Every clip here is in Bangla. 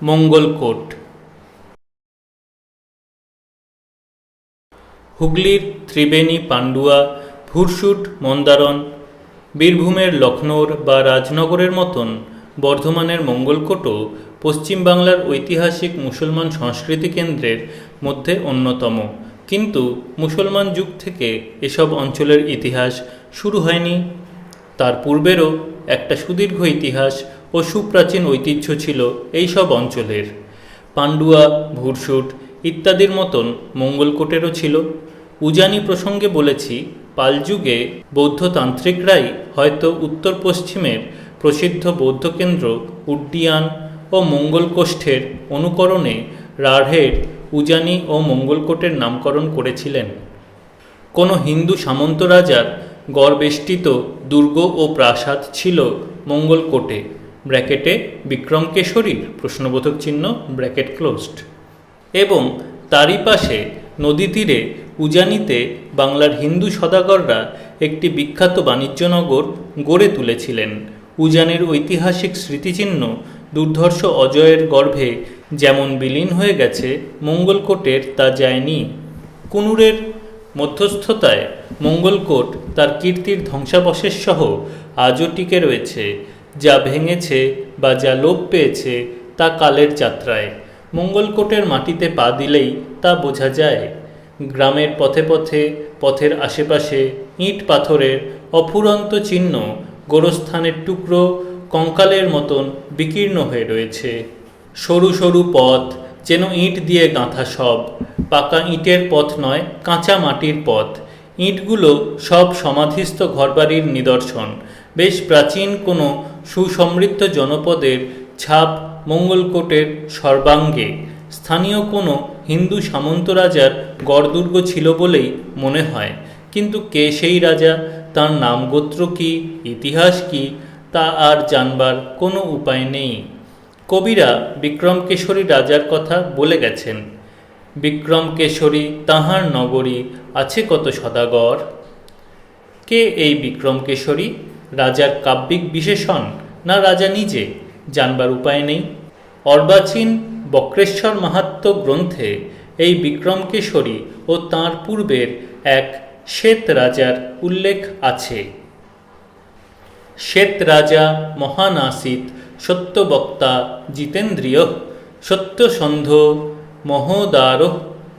মঙ্গলকোট হুগলির ত্রিবেণী পান্ডুয়া ভুরসুট, মন্দারণ, বীরভূমের লখনৌর বা রাজনগরের মতন বর্ধমানের মঙ্গলকোটও পশ্চিমবাংলার ঐতিহাসিক মুসলমান সংস্কৃতি কেন্দ্রের মধ্যে অন্যতম। কিন্তু মুসলমান যুগ থেকে এসব অঞ্চলের ইতিহাস শুরু হয়নি। তার পূর্বেরও একটা সুদীর্ঘ ইতিহাস ও সুপ্রাচীন ঐতিহ্য ছিল এই সব অঞ্চলের। পান্ডুয়া, ভুরসুট ইত্যাদির মতন মঙ্গলকোটেরও ছিল। উজানি প্রসঙ্গে বলেছি পালযুগে বৌদ্ধতান্ত্রিকরাই হয়তো উত্তর পশ্চিমের প্রসিদ্ধ বৌদ্ধ কেন্দ্র উড্ডিয়ান ও মঙ্গলকোষ্ঠের অনুকরণে রাঢ়ের উজানি ও মঙ্গলকোটের নামকরণ করেছিলেন। কোনো হিন্দু সামন্ত রাজার গড়বেষ্টিত দুর্গ ও প্রাসাদ ছিল মঙ্গলকোটে। ব্র্যাকেটে বিক্রমকেশরীর প্রশ্নবোধক চিহ্ন, ব্র্যাকেট ক্লোজড। এবং তারই পাশে নদী তীরে উজানিতে বাংলার হিন্দু সদাগররা একটি বিখ্যাত বাণিজ্যনগর গড়ে তুলেছিলেন। উজানির ঐতিহাসিক স্মৃতিচিহ্ন দুর্ধর্ষ অজয়ের গর্ভে যেমন বিলীন হয়ে গেছে, মঙ্গলকোটের তা যায়নি। কুনুরের মধ্যস্থতায় মঙ্গলকোট তার কীর্তির ধ্বংসাবশেষ সহ আজও টিকে রয়েছে, যা ভেঙেছে বা যা লোপ পেয়েছে তা কালের যাত্রায়। মঙ্গলকোটের মাটিতে পা দিলেই তা বোঝা যায়। গ্রামের পথে পথে, পথের আশেপাশে ইট পাথরের অফুরন্ত চিহ্ন গোরস্থানের টুকরো কঙ্কালের মতন বিকীর্ণ হয়ে রয়েছে। সরু সরু পথ যেন ইট দিয়ে গাঁথা সব, পাকা ইটের পথ নয়, কাঁচা মাটির পথ। ইটগুলো সব সমাধিস্থ ঘরবাড়ির নিদর্শন। বেশ প্রাচীন কোনো সুসমৃদ্ধ জনপদের ছাপ মঙ্গলকোটের সর্বাঙ্গে। স্থানীয় কোনো হিন্দু সামন্ত রাজার গড়দুর্গ ছিল বলেই মনে হয়। কিন্তু কে সেই রাজা? তার নামগোত্র কি? ইতিহাস কি? তা আর জানবার কোনো উপায় নেই। কবিরা বিক্রমকেশরী রাজার কথা বলে গেছেন। বিক্রমকেশরী তাহার নগরী আছে কত সদাগর? কে এই বিক্রমকেশরী রাজার কাব্যিক বিশেষণ না রাজা নিজে? জানবার উপায় নেই। অর্বাচীন বক্রেশ্বর মাহাত্ম্য গ্রন্থে এই বিক্রমকেশরী ও তাঁর পূর্বের এক শ্বেত রাজার উল্লেখ আছে। শ্বেত রাজা মহান আসিত সত্যবক্তা জিতেন্দ্রিয় সত্যসন্ধ মহোদার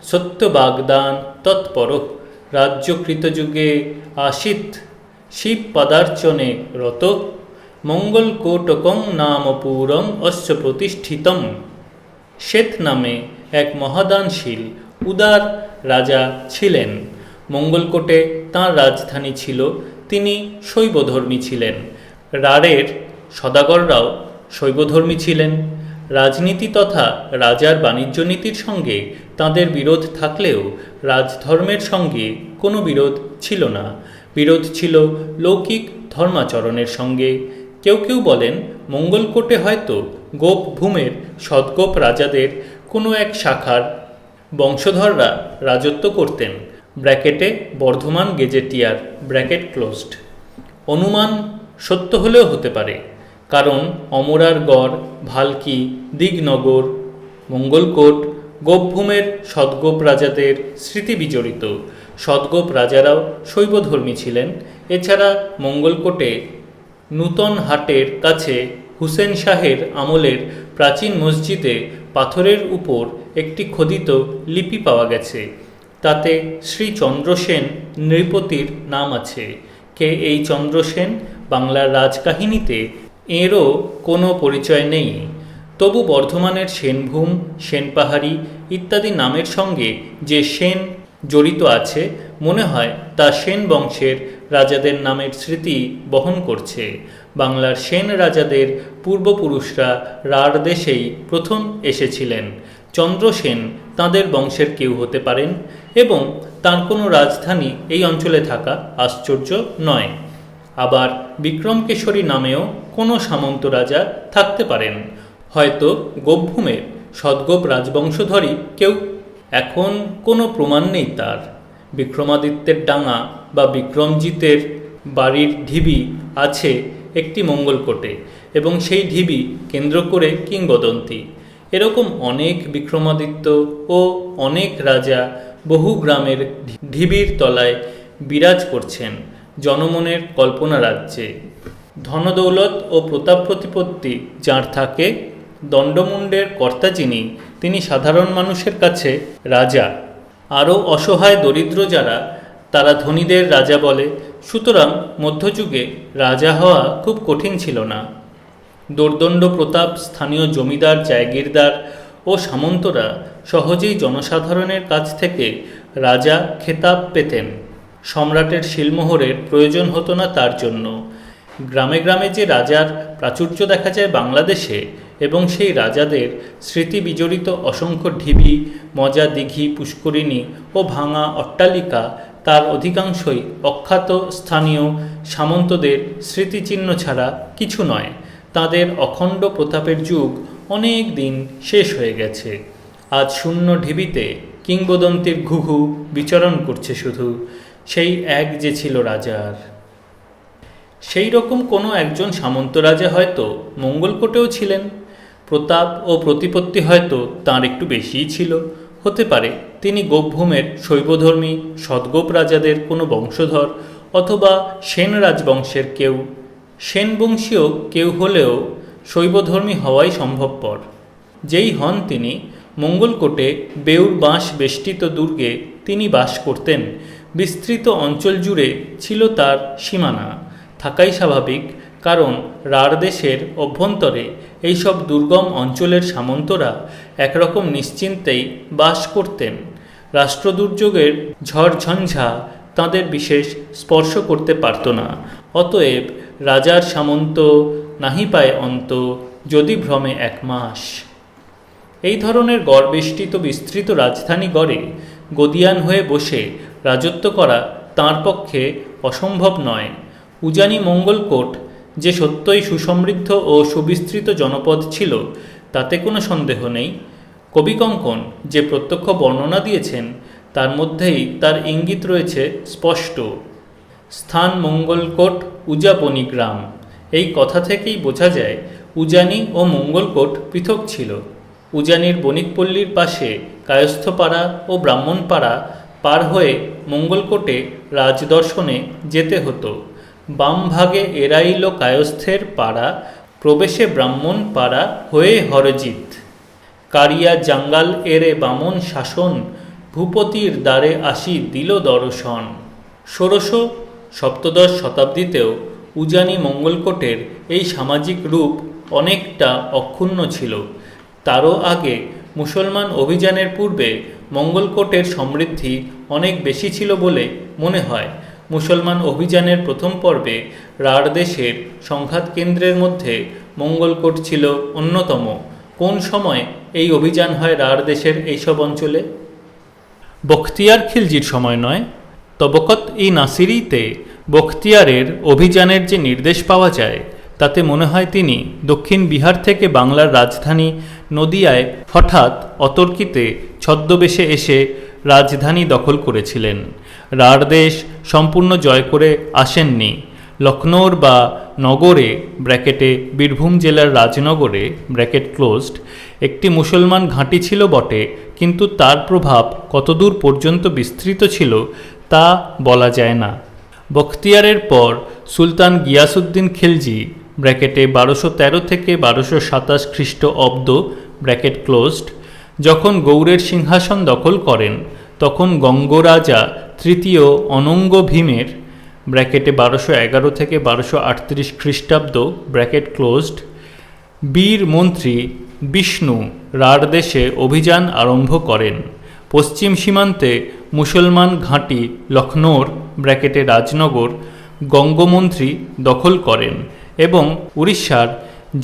সত্যবাগদান তৎপর। রাজ্যকৃতযুগে আসিত শিব পদার্চনে রত। মঙ্গলকোটকং নাম পুরং অশ্চ প্রতিষ্ঠিতম। শ্বেত নামে এক মহাদানশীল, উদার রাজা ছিলেন। মঙ্গলকোটে তাঁর রাজধানী ছিল, তিনি শৈবধর্মী ছিলেন। রাড়ের সদাগররাও শৈবধর্মী ছিলেন। রাজনীতি তথা রাজার বাণিজ্য নীতির সঙ্গে তাঁদের বিরোধ থাকলেও রাজধর্মের সঙ্গে কোনো বিরোধ ছিল না। বিরোধ ছিল লৌকিক ধর্মাচরণের সঙ্গে। কেউ কেউ বলেন মঙ্গলকোটে হয়তো গোপ ভূমের সদ্গোপ রাজাদের কোনো এক শাখার বংশধররা রাজত্ব করতেন। ব্র্যাকেটে বর্ধমান গেজেটিয়ার ব্র্যাকেট ক্লোজড। অনুমান সত্য হলেও হতে পারে। কারণ অমরার গড়, ভালকি, দিগনগর, মঙ্গলকোট, গোপভূমের সদ্গোপ রাজাদের স্মৃতি বিজড়িত। সদ্গোপ রাজারাও শৈবধর্মী ছিলেন। এছাড়া মঙ্গলকোটে নূতন হাটের কাছে হুসেন শাহের আমলের প্রাচীন মসজিদে পাথরের উপর একটি খোদিত লিপি পাওয়া গেছে। তাতে শ্রী চন্দ্রসেন নৃপতির নাম আছে। কে এই চন্দ্রসেন? বাংলার রাজকাহিনীতে এরও কোনো পরিচয় নেই। তবু বর্ধমানের সেনভূম, সেনপাহাড়ি ইত্যাদি নামের সঙ্গে যে সেন জড়িত আছে, মনে হয় তা সেন বংশের রাজাদের নামের স্মৃতি বহন করছে। বাংলার সেন রাজাদের পূর্বপুরুষরা রাঢ় দেশেই প্রথম এসেছিলেন। চন্দ্রসেন তাঁদের বংশের কেউ হতে পারেন এবং তার কোনো রাজধানী এই অঞ্চলে থাকা আশ্চর্য নয়। আবার বিক্রমকেশরী নামেও কোনো সামন্ত রাজা থাকতে পারেন। হয়তো গোপভূমের সদ্গোপ রাজবংশধরই কেউ। এখন কোনো প্রমাণ নেই তার। বিক্রমাদিত্যের ডাঙা বা বিক্রমজিতের বাড়ির ঢিবি আছে একটি মঙ্গলকোটে এবং সেই ঢিবি কেন্দ্র করে কিংবদন্তি। এরকম অনেক বিক্রমাদিত্য ও অনেক রাজা বহু গ্রামের ঢিবির তলায় বিরাজ করছেন। জনমনের কল্পনা রাজ্যে ধনদৌলত ও প্রতাপ প্রতিপত্তি যার থাকে, দণ্ডমুণ্ডের কর্তা যিনি, তিনি সাধারণ মানুষের কাছে রাজা। আরও অসহায় দরিদ্র যারা, তারা ধনীদের রাজা বলে। সুতরাং মধ্যযুগে রাজা হওয়া খুব কঠিন ছিল না। দোর্দণ্ড প্রতাপ, স্থানীয় জমিদার, জায়গিরদার ও সামন্তরা সহজেই জনসাধারণের কাছ থেকে রাজা খেতাব পেতেন। সম্রাটের শিলমোহরের প্রয়োজন হতো না তার জন্য। গ্রামে গ্রামে যে রাজার প্রাচুর্য দেখা যায় বাংলাদেশে এবং সেই রাজাদের স্মৃতি বিজড়িত অসংখ্য ঢিবি, মজা দিঘি, পুষ্করিণী ও ভাঙা অট্টালিকা তার অধিকাংশই অখ্যাত স্থানীয় সামন্তদের স্মৃতিচিহ্ন ছাড়া কিছু নয়। তাদের অখণ্ড প্রতাপের যুগ অনেক দিন শেষ হয়ে গেছে। আজ শূন্য ঢিবিতে কিংবদন্তির ঘুঘু বিচরণ করছে শুধু। সেই এক যে ছিল রাজার। সেই রকম কোনো একজন সামন্ত রাজা হয়তো মঙ্গলকোটেও ছিলেন। প্রতাপ ও প্রতিপত্তি হয়তো তার একটু বেশিই ছিল। হতে পারে তিনি গোপভূমের শৈবধর্মী, সদ্গোপ রাজাদের কোনো বংশধর অথবা সেন রাজবংশের কেউ। সেন বংশীয় কেউ হলেও শৈবধর্মী হওয়াই সম্ভবপর। যেই হন তিনি, মঙ্গলকোটে বেউর বাঁশ বেষ্টিত দুর্গে তিনি বাস করতেন। বিস্তৃত অঞ্চল জুড়ে ছিল তার সীমানা। থাকাই স্বাভাবিক, কারণ রাঢ় দেশের অভ্যন্তরে এইসব দুর্গম অঞ্চলের সামন্তরা একরকম নিশ্চিন্তেই বাস করতেন। রাষ্ট্রদুর্যোগের ঝড়ঝঞ্ঝা তাদের বিশেষ স্পর্শ করতে পারত না। অতএব রাজার সামন্ত নাহি পায় অন্ত যদি ভ্রমে এক মাস। এই ধরনের গড়বেষ্টিত বিস্তৃত রাজধানী গড়ে গদিয়ান হয়ে বসে রাজত্ব করা তাঁর পক্ষে অসম্ভব নয়। উজানি মঙ্গলকোট যে সত্যই সুসমৃদ্ধ ও সুবিস্তৃত জনপদ ছিল, তাতে কোনো সন্দেহ নেই। কবিকঙ্কন যে প্রত্যক্ষ বর্ণনা দিয়েছেন, তার মধ্যেই তার ইঙ্গিত রয়েছে স্পষ্ট। স্থান মঙ্গলকোট উজাবনি গ্রাম এই কথা থেকেই বোঝা যায়, উজানি ও মঙ্গলকোট পৃথক ছিল। উজানির বণিকপল্লীর পাশে কায়স্থপাড়া ও ব্রাহ্মণপাড়া পার হয়ে মঙ্গলকোটে রাজদর্শনে যেতে হতো। বাম ভাগে এরাইল কায়স্থের পাড়া, প্রবেশে ব্রাহ্মণ পাড়া হয়ে হরজিৎ। কারিয়া জাঙ্গাল এরে বামন শাসন, ভূপতির দ্বারে আসি দিল দর্শন। ষোড়শ সপ্তদশ শতাব্দীতেও উজানি মঙ্গলকোটের এই সামাজিক রূপ অনেকটা অক্ষুণ্ণ ছিল। তারও আগে মুসলমান অভিযানের পূর্বে মঙ্গলকোটের সমৃদ্ধি অনেক বেশি ছিল বলে মনে হয়। মুসলমান অভিযানের প্রথম পর্বে রাঢ় দেশের সংঘাত কেন্দ্রের মধ্যে মঙ্গলকোট ছিল অন্যতম। কোন সময় এই অভিযান হয় রাঢ় দেশের এইসব অঞ্চলে? বখতিয়ার খিলজির সময় নয়। তবকত ই নাসিরিতে বখতিয়ারের অভিযানের যে নির্দেশ পাওয়া যায়, তাতে মনে হয় তিনি দক্ষিণ বিহার থেকে বাংলার রাজধানী নদিয়ায় হঠাৎ অতর্কিতে ছদ্মবেশে এসে রাজধানী দখল করেছিলেন। রাঢ়দেশ সম্পূর্ণ জয় করে আসেননি। লখনৌর বা নগরে ব্র্যাকেটে, বীরভূম জেলার রাজনগরে ব্র্যাকেট ক্লোজড। একটি মুসলমান ঘাঁটি ছিল বটে, কিন্তু তার প্রভাব কতদূর পর্যন্ত বিস্তৃত ছিল তা বলা যায় না। বখতিয়ারের পর সুলতান গিয়াসুদ্দিন খিলজি ব্র্যাকেটে বারোশো তেরো থেকে বারোশো সাতাশ খ্রিস্ট অব্দ ব্র্যাকেট ক্লোজড, যখন গৌড়ের সিংহাসন দখল করেন, তখন গঙ্গরাজা তৃতীয় অনঙ্গ ভীমের, ব্র্যাকেটে বারোশো এগারো থেকে বারোশো আটত্রিশ খ্রিস্টাব্দ, ব্র্যাকেট ক্লোজড, বীর মন্ত্রী বিষ্ণু রাঢ় দেশে অভিযান আরম্ভ করেন। পশ্চিম সীমান্তে মুসলমান ঘাঁটি লখনৌর, ব্র্যাকেটে রাজনগর গঙ্গমন্ত্রী দখল করেন এবং উড়িষ্যার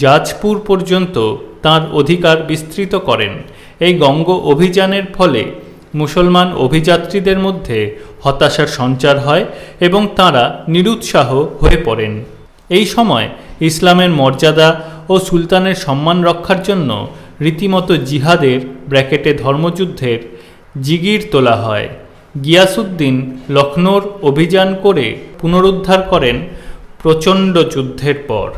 জাজপুর পর্যন্ত তার অধিকার বিস্তৃত করেন। এই গঙ্গ অভিযানের ফলে মুসলমান অভিযাত্রীদের মধ্যে হতাশার সঞ্চার হয় এবং তাঁরা নিরুৎসাহ হয়ে পড়েন। এই সময় ইসলামের মর্যাদা ও সুলতানের সম্মান রক্ষার জন্য রীতিমতো জিহাদের ব্র্যাকেটে ধর্মযুদ্ধের জিগির তোলা হয়। গিয়াসুদ্দিন লখনৌর অভিযান করে পুনরুদ্ধার করেন প্রচণ্ড যুদ্ধের পর।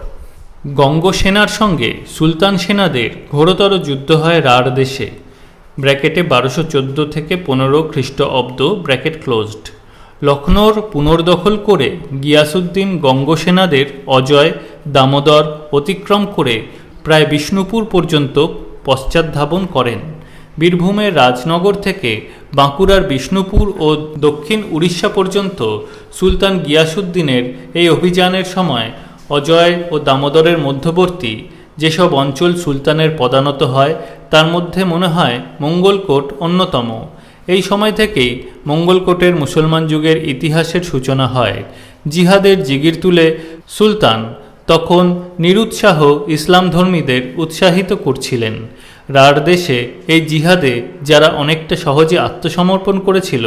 গঙ্গ সেনার সঙ্গে সুলতান সেনাদের ঘোরতর যুদ্ধ হয় রাঢ় দেশে। ব্র্যাকেটে বারোশো চোদ্দ থেকে পনেরো খ্রিস্ট অব্দ ব্র্যাকেট ক্লোজড। লখনৌর পুনর্দখল করে গিয়াসুদ্দিন গঙ্গ সেনাদের অজয়, দামোদর অতিক্রম করে প্রায় বিষ্ণুপুর পর্যন্ত পশ্চাৎধাবন করেন। বীরভূমের রাজনগর থেকে বাঁকুড়ার বিষ্ণুপুর ও দক্ষিণ উড়িষ্যা পর্যন্ত সুলতান গিয়াসুদ্দিনের এই অভিযানের সময় অজয় ও দামোদরের মধ্যবর্তী যেসব অঞ্চল সুলতানের পদানত হয়, তার মধ্যে মনে হয় মঙ্গলকোট অন্যতম। এই সময় থেকেই মঙ্গলকোটের মুসলমান যুগের ইতিহাসের সূচনা হয়। জিহাদের জিগির তুলে সুলতান তখন নিরুৎসাহ ইসলাম ধর্মীদের উৎসাহিত করছিলেন। রাঢ় দেশে এই জিহাদে যারা অনেকটা সহজে আত্মসমর্পণ করেছিল,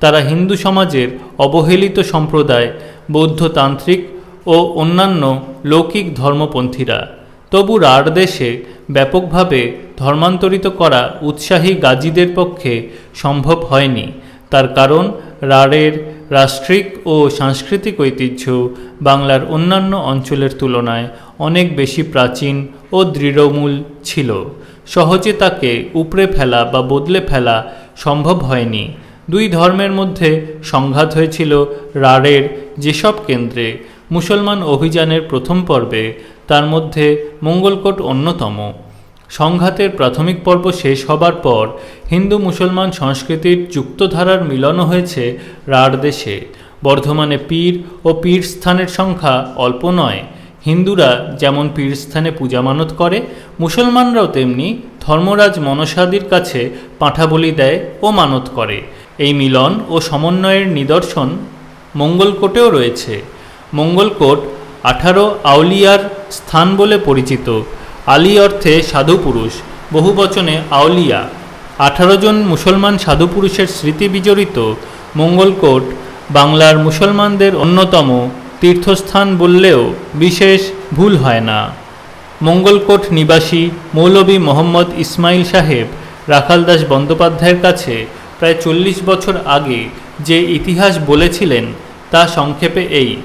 তারা হিন্দু সমাজের অবহেলিত সম্প্রদায় বৌদ্ধতান্ত্রিক ও অন্যান্য লৌকিক ধর্মপন্থীরা। তবু রাঢ় দেশে ব্যাপকভাবে ধর্মান্তরিত করা উৎসাহী গাজীদের পক্ষে সম্ভব হয়নি। তার কারণ, রাঢ়ের রাষ্ট্রিক ও সাংস্কৃতিক ঐতিহ্য বাংলার অন্যান্য অঞ্চলের তুলনায় অনেক বেশি প্রাচীন ও দৃঢ়মূল ছিল। সহজে তাকে উপড়ে ফেলা বা বদলে ফেলা সম্ভব হয়নি। দুই ধর্মের মধ্যে সংঘাত হয়েছিল রাঢ়ের যেসব কেন্দ্রে মুসলমান অভিযানের প্রথম পর্বে, তার মধ্যে মঙ্গলকোট অন্যতম। সংঘাতের প্রাথমিক পর্ব শেষ হবার পর, হিন্দু মুসলমান সংস্কৃতির যুক্তধারার মিলনও হয়েছে রাঢ় দেশে। বর্ধমানে পীর ও পীর স্থানের সংখ্যা অল্প নয়। হিন্দুরা যেমন পীরস্থানে পূজা মানত করে, মুসলমানরাও তেমনি ধর্মরাজ মনসাদির কাছে পাঁঠা বলি দেয় ও মানত করে। এই মিলন ও সমন্বয়ের নিদর্শন মঙ্গলকোটেও রয়েছে। মঙ্গলকোট আঠারো আউলিয়ার স্থান বলে পরিচিত। আলী অর্থে সাধু পুরুষ, বহু বচনে আউলিয়া। আঠারো জন মুসলমান সাধু পুরুষের স্মৃতি বিজড়িত। মঙ্গলকোট বাংলার মুসলমানদের অন্যতম তীর্থস্থান বললেও বিশেষ ভুল হয় না। মঙ্গলকোট নিবাসী মৌলভী মোহাম্মদ ইসমাইল সাহেব রাখালদাস বন্দ্যোপাধ্যায়ের কাছে প্রায় চল্লিশ বছর আগে যে ইতিহাস বলেছিলেন তা সংক্ষেপে এই।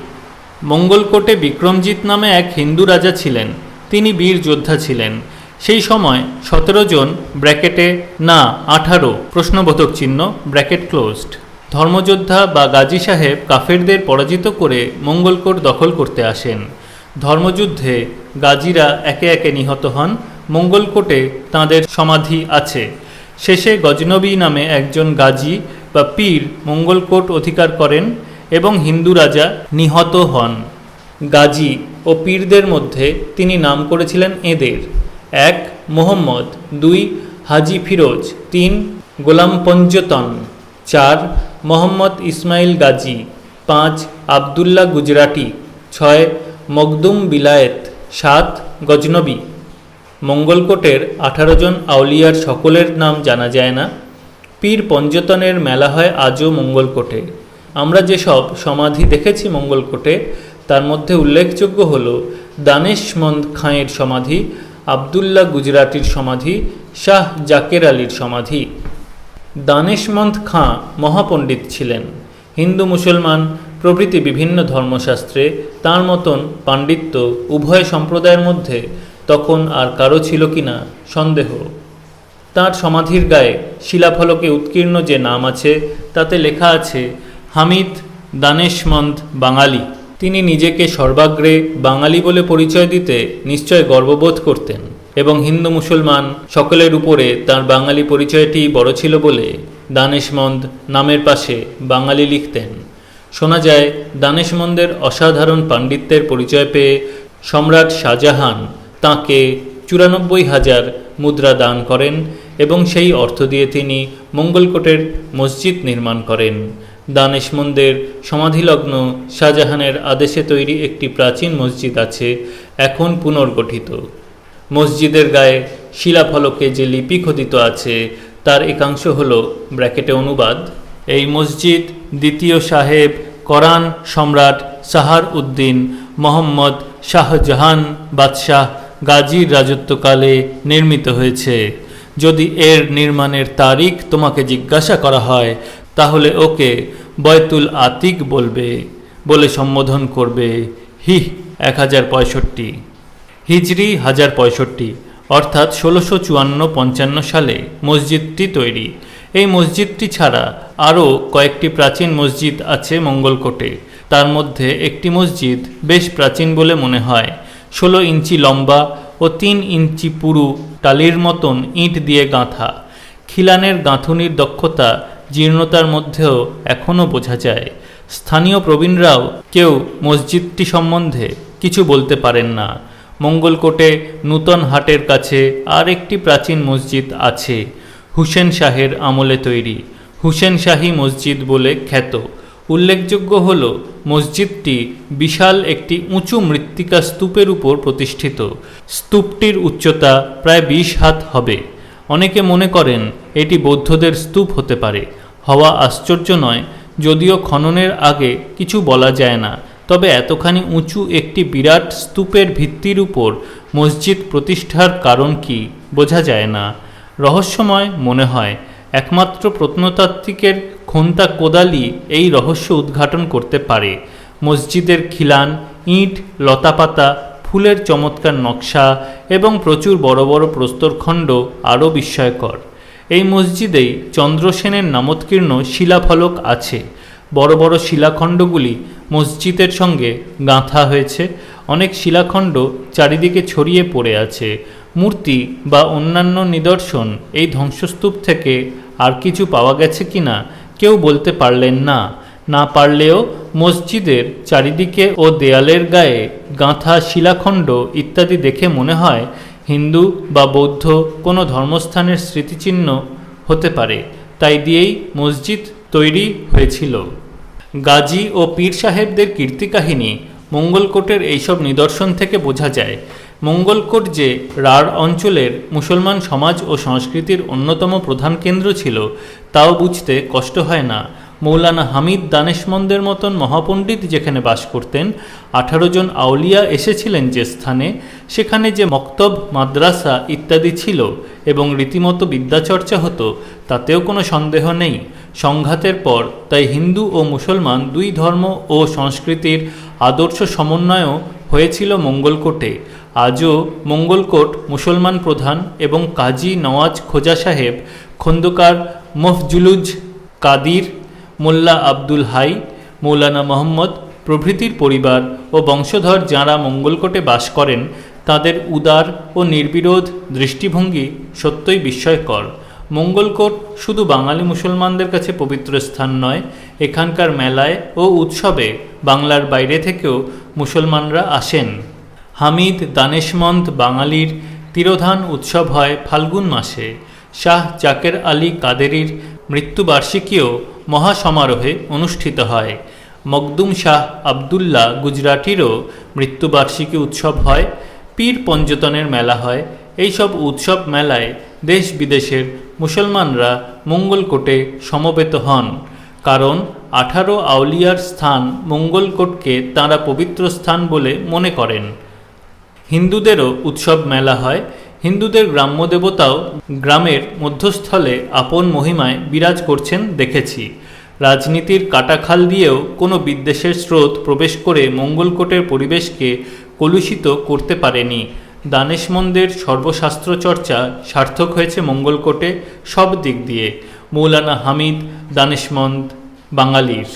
মঙ্গলকোটে বিক্রমজিৎ নামে এক হিন্দু রাজা ছিলেন। তিনি বীর যোদ্ধা ছিলেন। সেই সময় সতেরো জন, ব্র্যাকেটে, না, আঠারো, প্রশ্নবোধক চিহ্ন, ব্র্যাকেট ক্লোজড। ধর্মযোদ্ধা বা গাজী সাহেব কাফেরদের পরাজিত করে মঙ্গলকোট দখল করতে আসেন। ধর্মযুদ্ধে গাজীরা একে একে নিহত হন। মঙ্গলকোটে তাঁদের সমাধি আছে। শেষে গজনবী নামে একজন গাজী বা পীর মঙ্গলকোট অধিকার করেন। এবং হিন্দু রাজা নিহত হন। গাজী ও পীরদের মধ্যে তিনি নাম করেছিলেন এদের। এক, মোহাম্মদ। দুই, হাজি ফিরোজ। তিন, গোলাম পঞ্জতন। চার, মোহাম্মদ ইসমাইল গাজী। পাঁচ, আবদুল্লাহ গুজরাটি। ছয় মকদুম বিলায়েত। সাত, গজনবী। মঙ্গলকোটের আঠারো জন আউলিয়ার সকলের নাম জানা যায় না। পীর পঞ্জতনের মেলা হয় আজও মঙ্গলকোটে। আমরা যেসব সমাধি দেখেছি মঙ্গলকোটে, তার মধ্যে উল্লেখযোগ্য হল দানেশমন্দ খাঁয়ের সমাধি, আবদুল্লাহ গুজরাটির সমাধি, শাহ জাকের আলীর সমাধি। দানেশমন্দ খাঁ মহাপণ্ডিত ছিলেন, হিন্দু মুসলমান, প্রভৃতি বিভিন্ন ধর্মশাস্ত্রে, তার মতন পাণ্ডিত্য উভয় সম্প্রদায়ের মধ্যে তখন আর কারও ছিল কি না সন্দেহ। তার সমাধির গায়ে শিলাফলকে উৎকীর্ণ যে নাম আছে, তাতে লেখা আছে হামিদ দানেশমন্দ বাঙালি। তিনি নিজেকে সর্বাগ্রে বাঙালি বলে পরিচয় দিতে নিশ্চয় গর্ববোধ করতেন এবং হিন্দু মুসলমান সকলের উপরে তার বাঙালি পরিচয়টি বড় ছিল বলে দানেশমন্দ নামের পাশে বাঙালি লিখতেন। শোনা যায় দানেশমন্দের অসাধারণ পাণ্ডিত্যের পরিচয় পেয়ে সম্রাট শাহজাহান তাঁকে চুরানব্বই হাজার মুদ্রা দান করেন এবং সেই অর্থ দিয়ে তিনি মঙ্গলকোটের মসজিদ নির্মাণ করেন। দানেশমন্দের সমাধিলগ্ন শাহজাহানের আদেশে তৈরি একটি প্রাচীন মসজিদ আছে, এখন পুনর্গঠিত। মসজিদের গায়ে শিলাফলকে যে লিপি খোদিত আছে, তার একাংশ হল ব্র্যাকেটে অনুবাদ। এই মসজিদ দ্বিতীয় সাহেব করান সম্রাট সাহার উদ্দিন মোহাম্মদ শাহজাহান বাদশাহ গাজীর রাজত্বকালে নির্মিত হয়েছে। যদি এর নির্মাণের তারিখ তোমাকে জিজ্ঞাসা করা হয় তাহলে ওকে বয়তুল আতিক বলবে, বলে সম্বোধন করবে হি এক হাজার পঁয়ষট্টি। হিজরি, হাজার পঁয়ষট্টি, অর্থাৎ ষোলোশো চুয়ান্ন পঞ্চান্ন সালে মসজিদটি তৈরি। এই মসজিদটি ছাড়া আরও কয়েকটি প্রাচীন মসজিদ আছে মঙ্গলকোটে। তার মধ্যে একটি মসজিদ বেশ প্রাচীন বলে মনে হয়। ষোলো ইঞ্চি লম্বা ও তিন ইঞ্চি পুরু টালির মতন ইট দিয়ে গাঁথা। খিলানের গাঁথুনির দক্ষতা জীর্ণতার মধ্যেও এখনও বোঝা যায়। স্থানীয় প্রবীণরাও কেউ মসজিদটি সম্বন্ধে কিছু বলতে পারেন না। মঙ্গলকোটে নূতন হাটের কাছে আর একটি প্রাচীন মসজিদ আছে, হুসেন শাহের আমলে তৈরি। হুসেন শাহী মসজিদ বলে খ্যাত। উল্লেখযোগ্য হল, মসজিদটি বিশাল একটি উঁচু মৃত্তিকা স্তূপের উপর প্রতিষ্ঠিত। স্তূপটির উচ্চতা প্রায় বিশ হাত হবে। অনেকে মনে করেন এটি বৌদ্ধদের স্তূপ হতে পারে। হওয়া আশ্চর্য নয়, যদিও খননের আগে কিছু বলা যায় না। তবে এতখানি উঁচু একটি বিরাট স্তূপের ভিত্তির উপর মসজিদ প্রতিষ্ঠার কারণ কি বোঝা যায় না। রহস্যময় মনে হয়, একমাত্র প্রত্নতাত্ত্বিকের খোন্তা কোদালি এই রহস্য উদ্ঘাটন করতে পারে। মসজিদের খিলান, ইট, লতাপাতা, ফুলের চমৎকার নকশা এবং প্রচুর বড় বড় প্রস্তরখণ্ড আরও বিস্ময়কর। এই মসজিদেই চন্দ্রসেনের নামোৎকীর্ণ শিলাফলক আছে। বড় বড় শিলাখণ্ডগুলি মসজিদের সঙ্গে গাঁথা হয়েছে। অনেক শিলাখণ্ড চারিদিকে ছড়িয়ে পড়ে আছে। মূর্তি বা অন্যান্য নিদর্শন এই ধ্বংসস্তূপ থেকে আর কিছু পাওয়া গেছে কিনা কেউ বলতে পারলেন না। না পারলেও মসজিদের চারিদিকে ও দেয়ালের গায়ে গাঁথা শিলাখণ্ড ইত্যাদি দেখে মনে হয় হিন্দু বা বৌদ্ধ কোনো ধর্মস্থানের স্মৃতিচিহ্ন হতে পারে, তাই দিয়েই মসজিদ তৈরি হয়েছিল। গাজী ও পীর সাহেবদের কীর্তিকাহিনী মঙ্গলকোটের এইসব নিদর্শন থেকে বোঝা যায়। মঙ্গলকোট যে রাঢ় অঞ্চলের মুসলমান সমাজ ও সংস্কৃতির অন্যতম প্রধান কেন্দ্র ছিল, তাও বুঝতে কষ্ট হয় না। মৌলানা হামিদ দানেশমন্দের মতন মহাপণ্ডিত যেখানে বাস করতেন, আঠারো জন আউলিয়া এসেছিলেন যে স্থানে, সেখানে যে মক্তব, মাদ্রাসা ইত্যাদি ছিল এবং রীতিমতো বিদ্যাচর্চা হতো, তাতেও কোনো সন্দেহ নেই। সংঘাতের পর তাই হিন্দু ও মুসলমান দুই ধর্ম ও সংস্কৃতির আদর্শ সমন্বয়ও হয়েছিল মঙ্গলকোটে। আজও মঙ্গলকোট মুসলমান প্রধান এবং কাজী নওয়াজ খোজা সাহেব, খন্দকার মফজুলুজ কাদির মোল্লা আব্দুল হাই, মৌলানা মোহাম্মদ প্রভৃতির পরিবার ও বংশধর যাঁরা মঙ্গলকোটে বাস করেন, তাদের উদার ও নির্বিরোধ দৃষ্টিভঙ্গি সত্যই বিস্ময়কর। মঙ্গলকোট শুধু বাঙালি মুসলমানদের কাছে পবিত্র স্থান নয়, এখানকার মেলায় ও উৎসবে বাংলার বাইরে থেকেও মুসলমানরা আসেন। হামিদ দানেশমন্ত বাঙালির তিরোধান উৎসব হয় ফাল্গুন মাসে। শাহ জাকের আলী কাদেরির মৃত্যুবার্ষিকীও মহাসমারোহে অনুষ্ঠিত হয়। মকদুম শাহ আবদুল্লাহ গুজরাটিরও মৃত্যুবার্ষিকী উৎসব হয়, পীর পঞ্জতনের মেলা হয়। এইসব উৎসব মেলায় দেশ বিদেশের মুসলমানরা মঙ্গলকোটে সমবেত হন। কারণ আঠারো আউলিয়ার স্থান মঙ্গলকোটকে তাঁরা পবিত্র স্থান বলে মনে করেন। হিন্দুদেরও উৎসব মেলা হয়। হিন্দুদের গ্রাম্য দেবতাও গ্রামের মধ্যস্থলে আপন মহিমায় বিরাজ করছেন দেখেছি। রাজনীতির কাটাখাল দিয়েও কোনো বিদ্বেষের স্রোত প্রবেশ করে মঙ্গলকোটের পরিবেশকে কলুষিত করতে পারেনি। দানেশমন্দের সর্বশাস্ত্র চর্চা সার্থক হয়েছে মঙ্গলকোটে সব দিক দিয়ে। মৌলানা হামিদ দানেশমন্দ বাঙালির।